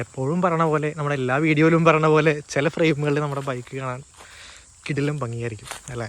എപ്പോഴും പറയണ പോലെ നമ്മുടെ എല്ലാ വീഡിയോയിലും പറയണ പോലെ ചില ഫ്രെയിമുകളിൽ നമ്മുടെ ബൈക്ക് കാണാൻ കിടിലും ഭംഗിയായിരിക്കും അല്ലേ?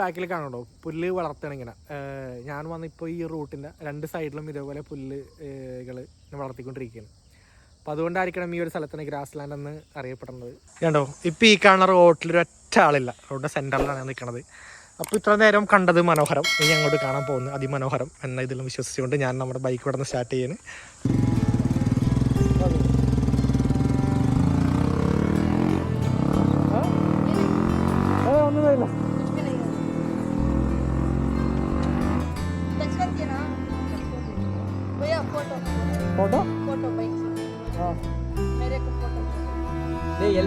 ബാക്കിൽ കാണുന്നുണ്ടോ? പുല്ല് വളർത്തണം ഇങ്ങനെ. വന്ന ഞാൻ വന്നിപ്പോൾ ഈ റൂട്ടിന്റെ രണ്ട് സൈഡിലും ഇതേപോലെ പുല്ലുകൾ വളർത്തിക്കൊണ്ടിരിക്കുകയാണ്. അപ്പോൾ അതുകൊണ്ടായിരിക്കണം ഈ ഒരു സ്ഥലത്തിന് ഗ്രാസ് ലാൻഡ് എന്ന് അറിയപ്പെടുന്നത്. കണ്ടോ? ഇപ്പോൾ ഈ കാണുന്ന റോട്ടിൽ ഒറ്റ ആളില്ല. റോഡിന്റെ സെന്ററിലാണ് ഞാൻ നിൽക്കുന്നത് അപ്പോൾ ഇത്ര നേരം കണ്ടത് മനോഹരം. ഇനി അങ്ങോട്ട് കാണാൻ പോകുന്നത് അതിമനോഹരം എന്ന ഇതിലും വിശ്വസിച്ചുകൊണ്ട് ഞാൻ നമ്മുടെ ബൈക്ക് ഇവിടെ നിന്ന് സ്റ്റാർട്ട് ചെയ്യുന്നു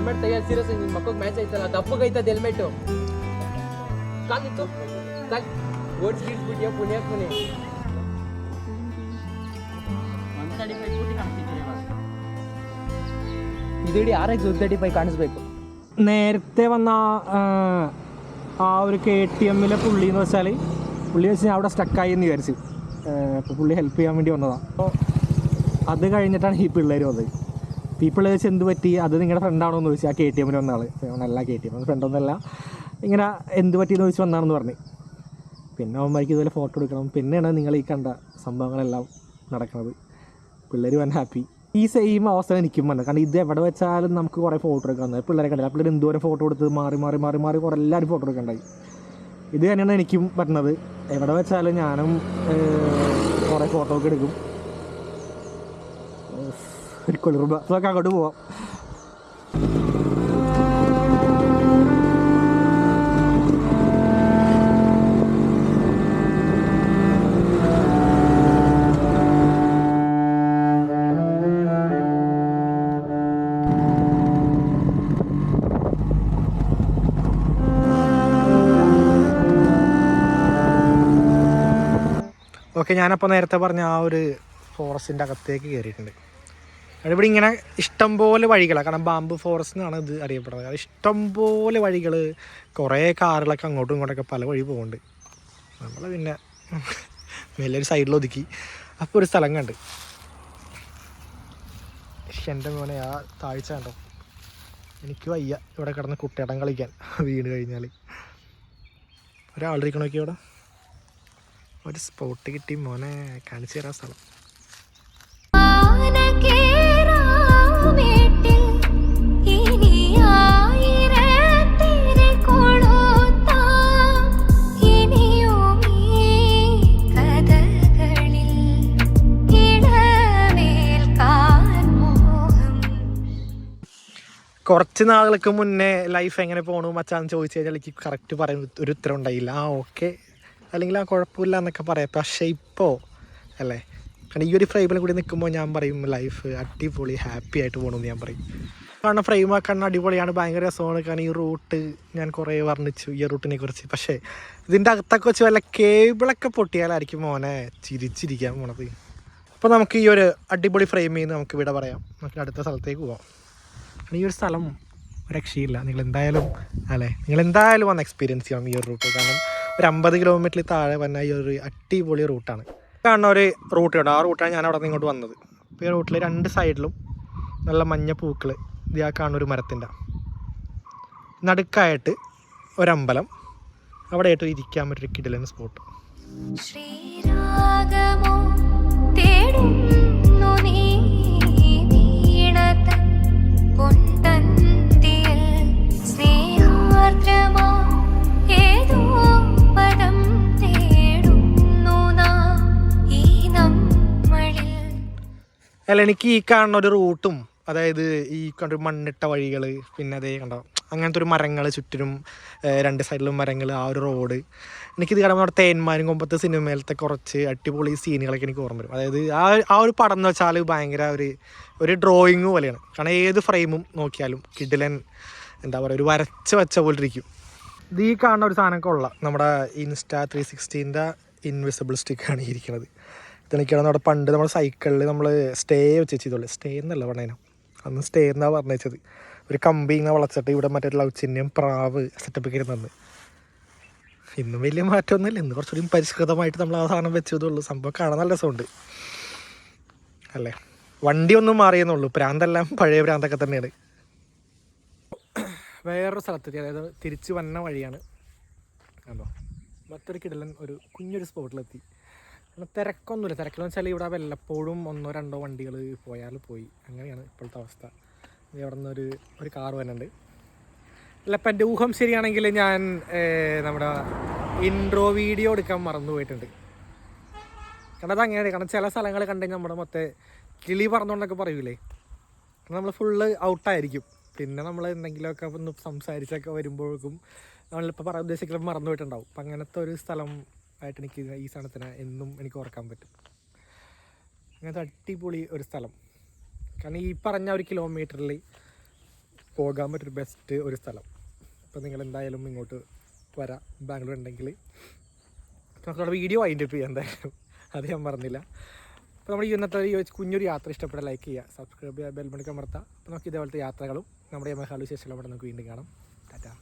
ಹೆಲ್ಮೆಟ್ ತೆಗಿಯೋದು ಸೀರಿಯಸ್ ನಿನ್ನ ಮಕ್ಕಳಿಗೆ ಮ್ಯಾಚ್ ಐತಲ್ಲ ದಪ್ಪಗೈತದ ಹೆಲ್ಮೆಟ್ ಕಾಲಿತ್ತು ಕಾಲ್ ಓಡ್ಸ್ ಗೀಡ್ಸ್ ಬಿಟ್ಟಿಯ ಪುಣ್ಯ ಪುಣ್ಯ ഇതിടി ആർ എക്സ് ഒരു തേർട്ടി ഫൈവ് കാണിച്ചു നേരത്തെ വന്ന ആ ഒരു കെ ടി എമ്മിലെ പുള്ളി എന്ന് വെച്ചാൽ പുള്ളി വെച്ച് ഞാൻ അവിടെ സ്റ്റക്കായി എന്ന് വിചാരിച്ചു അപ്പോൾ പുള്ളി ഹെൽപ്പ് ചെയ്യാൻ വേണ്ടി വന്നതാണ് അപ്പോൾ അത് കഴിഞ്ഞിട്ടാണ് ഈ പിള്ളേർ വന്നത് അപ്പോൾ ഏകദേശം എന്ത് പറ്റി? അത് നിങ്ങളുടെ ഫ്രണ്ടാണോ എന്ന് ചോദിച്ചു. ആ കെ ടി എമ്മിൽ വന്ന ആൾ നല്ല കെ ടി എം ഫ്രണ്ടൊന്നല്ല ഇങ്ങനെ എന്ത് പറ്റിയെന്ന് ചോദിച്ചു വന്നാണെന്ന് പറഞ്ഞു. പിന്നെ അവന്മാർക്ക് ഇതുപോലെ ഫോട്ടോ എടുക്കണം. പിന്നെയാണ് നിങ്ങൾ ഈ കണ്ട സംഭവങ്ങളെല്ലാം നടക്കുന്നത് പിള്ളേർ വൻ ഹാപ്പി ഈ സെയിം അവസ്ഥ എനിക്കും വന്നത് കാരണം ഇത് എവിടെ വെച്ചാലും നമുക്ക് കുറേ ഫോട്ടോ എടുക്കാൻ പിള്ളേരെ കണ്ടില്ല? പിള്ളേർ എന്തോരം ഫോട്ടോ എടുത്ത് മാറി മാറി മാറി മാറി കുറേ എല്ലാവരും ഫോട്ടോ എടുക്കണ്ടായി ഇത് തന്നെയാണ് എനിക്കും പറ്റുന്നത് എവിടെ വെച്ചാലും ഞാനും കുറേ ഫോട്ടോ ഒക്കെ എടുക്കും. ഒരു കുളിർമ അതൊക്കെ അങ്ങോട്ട് പോവാം. ഓക്കെ ഞാനപ്പോൾ നേരത്തെ പറഞ്ഞ ആ ഒരു ഫോറസ്റ്റിന്റെ അകത്തേക്ക് കയറിയിട്ടുണ്ട് ഇവിടെ ഇങ്ങനെ ഇഷ്ടംപോലെ വഴികളാണ് കാരണം ബാമ്പു ഫോറസ്റ്റ് എന്നാണ് ഇത് അറിയപ്പെടുന്നത്. അത് ഇഷ്ടംപോലെ വഴികൾ കുറേ കാറുകളൊക്കെ അങ്ങോട്ടും ഇങ്ങോട്ടൊക്കെ പല വഴി പോകുന്നുണ്ട് നമ്മൾ പിന്നെ നല്ലൊരു സൈഡിൽ ഒതുക്കി. അപ്പോൾ ഒരു സ്ഥലം കണ്ട്. എന്റെ മോനെ ആ താഴ്ച കണ്ടോ? എനിക്ക് വയ്യ ഇവിടെ കിടന്ന് കുട്ടിയടം കളിക്കാൻ. വീണ് കഴിഞ്ഞാൽ ഒരാളിരിക്കണമൊക്കെ ഇവിടെ ഒരു സ്പോട്ട് കിട്ടി മോനെ. കാണിച്ചു തരാൻ സ്ഥലം. കുറച്ച് നാളുകൾക്ക് മുന്നേ ലൈഫ് എങ്ങനെ പോകണു മച്ചാന്ന് ചോദിച്ചു കഴിഞ്ഞാൽ എനിക്ക് കറക്റ്റ് പറയാൻ ഒരു ഉത്തരം ഉണ്ടായില്ല. ആ ഓക്കെ അല്ലെങ്കിൽ ആ കുഴപ്പമില്ല എന്നൊക്കെ പറയാം. പക്ഷേ ഇപ്പോൾ അല്ലേ? കാരണം ഈ ഒരു ഫ്രെയിമിൽ കൂടി നിൽക്കുമ്പോൾ ഞാൻ പറയും ലൈഫ് അടിപൊളി ഹാപ്പി ആയിട്ട് പോകണമെന്ന് ഞാൻ പറയും. കാരണം ഫ്രെയിം ആക്കാൻ അടിപൊളിയാണ് ഭയങ്കര രസമാണ്. കാരണം ഈ റൂട്ട് ഞാൻ കുറേ വർണിച്ചു ഈ റൂട്ടിനെ കുറിച്ച്. പക്ഷേ ഇതിന്റെ അകത്തൊക്കെ വെച്ച് വല്ല കേബിളൊക്കെ പൊട്ടിയാലായിരിക്കും മോനെ ചിരിച്ചിരിക്കാൻ പോണത്. അപ്പോൾ നമുക്ക് ഈ ഒരു അടിപൊളി ഫ്രെയിമിൽ നിന്ന് നമുക്ക് ഇവിടെ പറയാം. നമുക്ക് അടുത്ത സ്ഥലത്തേക്ക് പോവാം. കാരണം ഈ ഒരു സ്ഥലം രക്ഷയില്ല. നിങ്ങൾ എന്തായാലും അല്ലേ? നിങ്ങൾ എന്തായാലും വന്ന് എക്സ്പീരിയൻസ് ചെയ്യണം ഈ ഒരു റൂട്ട് കാരണം ഒരു അമ്പത് കിലോമീറ്ററിൽ താഴെ വന്ന ഈ ഒരു അടിപൊളി റൂട്ടാണ് കാണുന്ന ഒരു റൂട്ട് ഉണ്ട് ആ റൂട്ടാണ് ഞാൻ അവിടെ നിന്ന് ഇങ്ങോട്ട് വന്നത്. അപ്പോൾ ഈ റൂട്ടിൽ രണ്ട് സൈഡിലും നല്ല മഞ്ഞ പൂക്കൾ ഇതാ കാണുന്ന ഒരു മരത്തിന്റെ നടുക്കായിട്ട് ഒരമ്പലം. അവിടെ ആയിട്ട് ഇരിക്കാൻ പറ്റൊരു കിടിലൻ സ്പോട്ട് ശ്രീരാഗമോ തേടുന്നു അല്ല എനിക്ക് ഈ കാണുന്ന ഒരു റൂട്ടും അതായത് ഈ കണ്ടൊരു മണ്ണിട്ട വഴികൾ പിന്നെ അതേ കണ്ടോ അങ്ങനത്തെ ഒരു മരങ്ങൾ ചുറ്റിനും രണ്ട് സൈഡിലും മരങ്ങൾ ആ ഒരു റോഡ്. എനിക്കിത് കാണുമ്പോൾ അവിടെ തേന്മാരും കൊമ്പത്തെ സിനിമയിലത്തെ കുറച്ച് അടിപൊളി സീനുകളൊക്കെ എനിക്ക് ഓർമ്മ വരും. അതായത് ആ ആ ഒരു പടം എന്ന് വെച്ചാൽ ഭയങ്കര ഒരു ഒരു ഡ്രോയിങ് പോലെയാണ്. കാരണം ഏത് ഫ്രെയിമും നോക്കിയാലും കിഡിലൻ എന്താ പറയുക ഒരു വരച്ച് വെച്ച പോലെ ഇരിക്കും. ഇത് ഈ കാണുന്ന ഒരു സാധനമൊക്കെ ഉള്ള നമ്മുടെ ഇൻസ്റ്റാ ത്രീ സിക്സ്റ്റീന്റെ ഇൻവിസിബിൾ സ്റ്റിക്കാണ് ഇരിക്കുന്നത് ഇതെനിക്കാണ് നമ്മുടെ പണ്ട് നമ്മൾ സൈക്കിളിൽ നമ്മൾ സ്റ്റേ വെച്ച് ചെയ്തോളൂ. സ്റ്റേ എന്നല്ല പറഞ്ഞതിന് അന്ന് സ്റ്റേ എന്നാണ് പറഞ്ഞത് ഒരു കമ്പി ഇങ്ങനെ വളച്ചിട്ട് ഇവിടെ മറ്റേ ലവ് ചിഹ്നം പ്രാവ് സെറ്റപ്പ് തന്ന് ഇന്നും വലിയ മാറ്റമൊന്നുമില്ല. ഇന്ന് കുറച്ചുകൂടി പരിഷ്കൃതമായിട്ട് നമ്മൾ ആ സാധനം വെച്ചതുള്ളൂ സംഭവം കാണാൻ നല്ല രസമുണ്ട്. അല്ലേ? വണ്ടി ഒന്നും മാറിയെന്നുള്ളൂ. പ്രാന്തെല്ലാം പഴയ പ്രാന്തൊക്കെ തന്നെയാണ്. വേറൊരു സ്ഥലത്തെത്തി. അതായത് തിരിച്ച് വന്ന വഴിയാണ്. കണ്ടോ? മറ്റൊരു കിടലൻ ഒരു കുഞ്ഞൊരു സ്പോട്ടിലെത്തി കാരണം തിരക്കൊന്നുമില്ല. തിരക്കെന്ന് വെച്ചാൽ ഇവിടെ വല്ലപ്പോഴും ഒന്നോ രണ്ടോ വണ്ടികൾ പോയാൽ പോയി. അങ്ങനെയാണ് ഇപ്പോഴത്തെ അവസ്ഥ. ഇവിടെ നിന്നൊരു ഒരു കാർ വരുന്നുണ്ട്. അല്ല ഇപ്പം എന്റെ ഊഹം ശരിയാണെങ്കിൽ ഞാൻ നമ്മുടെ ഇൻട്രോ വീഡിയോ എടുക്കാൻ മറന്നു പോയിട്ടുണ്ട്. കാരണം അത് അങ്ങനെയാണ്. കാരണം ചില സ്ഥലങ്ങൾ കണ്ടെങ്കിൽ നമ്മുടെ മൊത്തം കിളി പറഞ്ഞുകൊണ്ടൊക്കെ പറയൂലേ? കാരണം നമ്മൾ ഫുള്ള് ഔട്ടായിരിക്കും പിന്നെ നമ്മൾ എന്തെങ്കിലുമൊക്കെ ഒന്ന് സംസാരിച്ചൊക്കെ വരുമ്പോഴേക്കും നമ്മളിപ്പോൾ പറയാൻ ഉദ്ദേശിക്കുമ്പോൾ മറന്നു പോയിട്ടുണ്ടാവും. അപ്പം അങ്ങനത്തെ ഒരു സ്ഥലം ആയിട്ട് എനിക്ക് ഈ സ്ഥലത്തിന് എന്നും എനിക്ക് ഓർക്കാൻ പറ്റും. അങ്ങനത്തെ അടിപൊളി ഒരു സ്ഥലം. കാരണം ഈ പറഞ്ഞ ഒരു കിലോമീറ്ററിൽ പോകാൻ പറ്റൊരു ബെസ്റ്റ് ഒരു സ്ഥലം. ഇപ്പം നിങ്ങൾ എന്തായാലും ഇങ്ങോട്ട് വരാം. ബാംഗ്ലൂർ ഉണ്ടെങ്കിൽ നമുക്കവിടെ വീഡിയോ അതിന്റെ ചെയ്യാം എന്തായാലും. അത് ഞാൻ പറഞ്ഞില്ല. അപ്പോൾ നമ്മൾ ഈ ഇന്നത്തെ ഈ കുഞ്ഞൊരു യാത്ര ഇഷ്ടപ്പെട്ട ലൈക്ക് ചെയ്യുക. സബ്സ്ക്രൈബ് ചെയ്യുക ബെൽബണിക്ക് അമർത്താം അപ്പോൾ നമുക്ക് ഇതേപോലത്തെ യാത്രകളും നമ്മുടെ മഹാലു ശേഷം അവിടെ നമുക്ക് വീണ്ടും കാണാം. ടാറ്റാ.